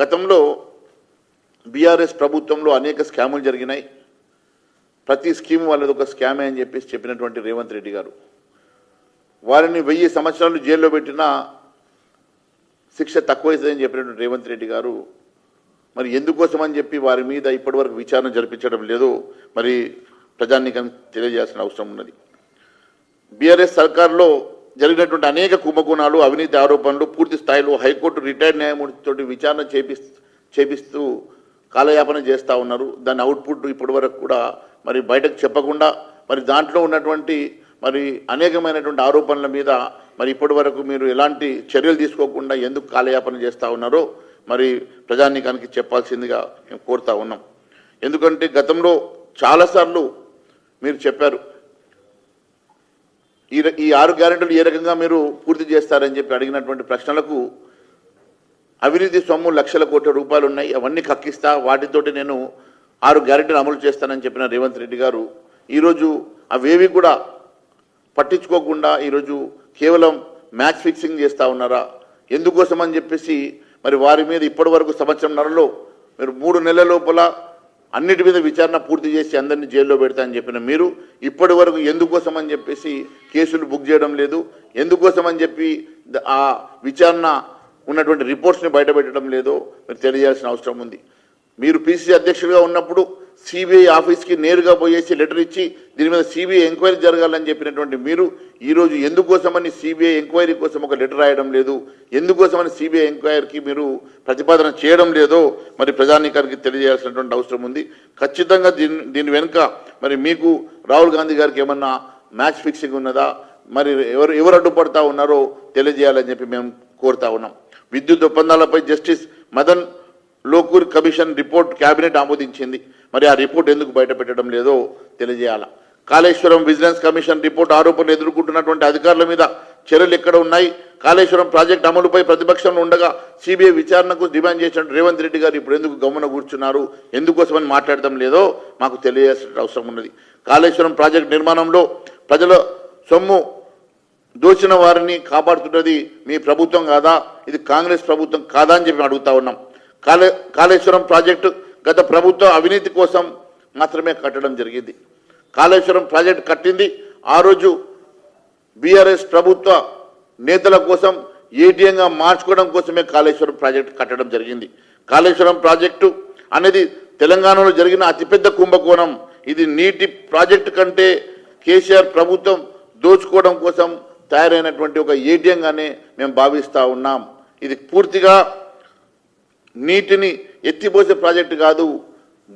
గతంలో బీఆర్ఎస్ ప్రభుత్వంలో అనేక స్కాములు జరిగినాయి. ప్రతి స్కీమ్ వాళ్ళది ఒక స్కామే అని చెప్పేసి చెప్పినటువంటి రేవంత్ రెడ్డి గారు. వారిని వెయ్యి సంవత్సరాలు జైల్లో పెట్టినా శిక్ష తక్కువైతుందని చెప్పినటువంటి రేవంత్ రెడ్డి గారు మరి ఎందుకోసం అని చెప్పి వారి మీద ఇప్పటివరకు విచారణ జరిపించడం లేదు. మరి ప్రజానీకం తెలియజేయాల్సిన అవసరం ఉన్నది. బీఆర్ఎస్ సర్కార్లో జరిగినటువంటి అనేక కుంభకోణాలు అవినీతి ఆరోపణలు పూర్తి స్థాయిలో హైకోర్టు రిటైర్డ్ న్యాయమూర్తితోటి విచారణ చేపిస్తూ చేపిస్తూ కాలయాపన చేస్తూ ఉన్నారు. దాని అవుట్పుట్ ఇప్పటి వరకు కూడా మరి బయటకు చెప్పకుండా మరి దాంట్లో ఉన్నటువంటి మరి అనేకమైనటువంటి ఆరోపణల మీద మరి ఇప్పటి వరకు మీరు ఎలాంటి చర్యలు తీసుకోకుండా ఎందుకు కాలయాపన చేస్తూ ఉన్నారో మరి ప్రజానీకానికి చెప్పాల్సిందిగా మేము కోరుతా ఉన్నాం. ఎందుకంటే గతంలో చాలాసార్లు మీరు చెప్పారు ఈ ఈ ఆరు గ్యారెంటీలు ఏ రకంగా మీరు పూర్తి చేస్తారని చెప్పి అడిగినటువంటి ప్రశ్నలకు అవినీతి సొమ్ము లక్షల కోట్ల రూపాయలు ఉన్నాయి. అవన్నీ కక్కిస్తా. వాటితోటి నేను ఆరు గ్యారెంటీలు అమలు చేస్తానని చెప్పిన రేవంత్ రెడ్డి గారు. ఈరోజు అవేవి కూడా పట్టించుకోకుండా ఈరోజు కేవలం మ్యాచ్ ఫిక్సింగ్ చేస్తూ ఉన్నారా? ఎందుకోసం అని చెప్పేసి మరి వారి మీద ఇప్పటి వరకు సంవత్సరంన్నరలో మీరు మూడు నెలల లోపల అన్నిటి మీద విచారణ పూర్తి చేసి అందరినీ జైల్లో పెడతా అని చెప్పిన మీరు ఇప్పటి వరకు ఎందుకోసం అని చెప్పేసి కేసులు బుక్ చేయడం లేదు ఎందుకోసం అని చెప్పి ఆ విచారణ ఉన్నటువంటి రిపోర్ట్స్ని బయటపెట్టడం లేదో మీరు తెలియాల్సిన అవసరం ఉంది. మీరు పిసిసి అధ్యక్షుడిగా ఉన్నప్పుడు సిబిఐ ఆఫీస్కి నేరుగా పోయేసి లెటర్ ఇచ్చి దీని మీద సిబిఐ ఎంక్వైరీ జరగాలని చెప్పినటువంటి మీరు ఈరోజు ఎందుకోసమని సిబిఐ ఎంక్వైరీ కోసం ఒక లెటర్ రాయడం లేదు? ఎందుకోసమని సిబిఐ ఎంక్వైరీకి మీరు ప్రతిపాదన చేయడం లేదో మరి ప్రజానీకానికి తెలియజేయాల్సినటువంటి అవసరం ఉంది. ఖచ్చితంగా దీని దీని వెనుక మరి మీకు రాహుల్ గాంధీ గారికి ఏమన్నా మ్యాచ్ ఫిక్సింగ్ ఉన్నదా? మరి ఎవరు ఎవరు అడ్డుపడతా ఉన్నారో తెలియజేయాలని చెప్పి మేము కోరుతా ఉన్నాం. విద్యుత్ ఒప్పందాలపై justice Madan Lokur commission report cabinet ఆమోదించింది. మరి ఆ రిపోర్ట్ ఎందుకు బయట పెట్టడం లేదో తెలియజేయాల. కాళేశ్వరం విజిలెన్స్ కమిషన్ రిపోర్ట్ ఆరోపణలు ఎదుర్కొంటున్నటువంటి అధికారుల మీద చర్యలు ఎక్కడ ఉన్నాయి? కాళేశ్వరం ప్రాజెక్ట్ అమలుపై ప్రతిపక్షంలో ఉండగా సిబిఐ విచారణకు డిమాండ్ చేసిన రేవంత్ రెడ్డి గారు ఇప్పుడు ఎందుకు గమన కూర్చున్నారు? ఎందుకోసమని మాట్లాడటం లేదో మాకు తెలియాల్సిన అవసరం ఉన్నది. కాళేశ్వరం ప్రాజెక్ట్ నిర్మాణంలో ప్రజల సొమ్ము దోచిన వారిని కాపాడుతున్నది మీ ప్రభుత్వం కాదా? ఇది కాంగ్రెస్ ప్రభుత్వం కాదా అని చెప్పి అడుగుతా ఉన్నాం. కాళే కాళేశ్వరం ప్రాజెక్టు గత ప్రభుత్వ అవినీతి కోసం మాత్రమే కట్టడం జరిగింది. కాళేశ్వరం ప్రాజెక్టు కట్టింది. ఆ రోజు బీఆర్ఎస్ ప్రభుత్వ నేతల కోసం ఏటీఎంగా మార్చుకోవడం కోసమే కాళేశ్వరం ప్రాజెక్టు కట్టడం జరిగింది. కాళేశ్వరం ప్రాజెక్టు అనేది తెలంగాణలో జరిగిన అతిపెద్ద కుంభకోణం. ఇది నీటి ప్రాజెక్టు కంటే కేసీఆర్ ప్రభుత్వం దోచుకోవడం కోసం తయారైనటువంటి ఒక ఏటీఎంగానే మేము భావిస్తూ ఉన్నాం. ఇది పూర్తిగా నీటిని ఎత్తిపోసే ప్రాజెక్టు కాదు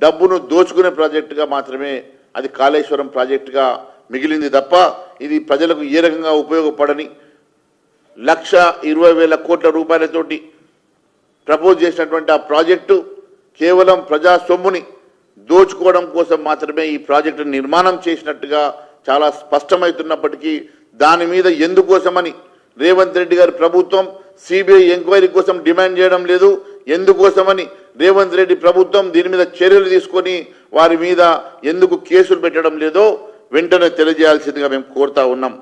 డబ్బును దోచుకునే ప్రాజెక్టుగా మాత్రమే అది కాళేశ్వరం ప్రాజెక్టుగా మిగిలింది తప్ప ఇది ప్రజలకు ఏ రకంగా ఉపయోగపడని లక్ష ఇరవై వేల కోట్ల రూపాయలతోటి ప్రపోజ్ చేసినటువంటి ఆ ప్రాజెక్టు కేవలం ప్రజా సొమ్ముని దోచుకోవడం కోసం మాత్రమే ఈ ప్రాజెక్టు నిర్మాణం చేసినట్టుగా చాలా స్పష్టమవుతున్నప్పటికీ దాని మీద ఎందుకోసమని రేవంత్ రెడ్డి గారి ప్రభుత్వం సిబిఐ ఎంక్వైరీ కోసం డిమాండ్ చేయడం లేదు ఎందుకోసమని రేవంత్ రెడ్డి ప్రభుత్వం దీని మీద చర్యలు తీసుకొని వారి మీద ఎందుకు కేసులు పెట్టడం లేదో వెంటనే తెలియజేయాల్సిందిగా మేము కోరుతా ఉన్నాం.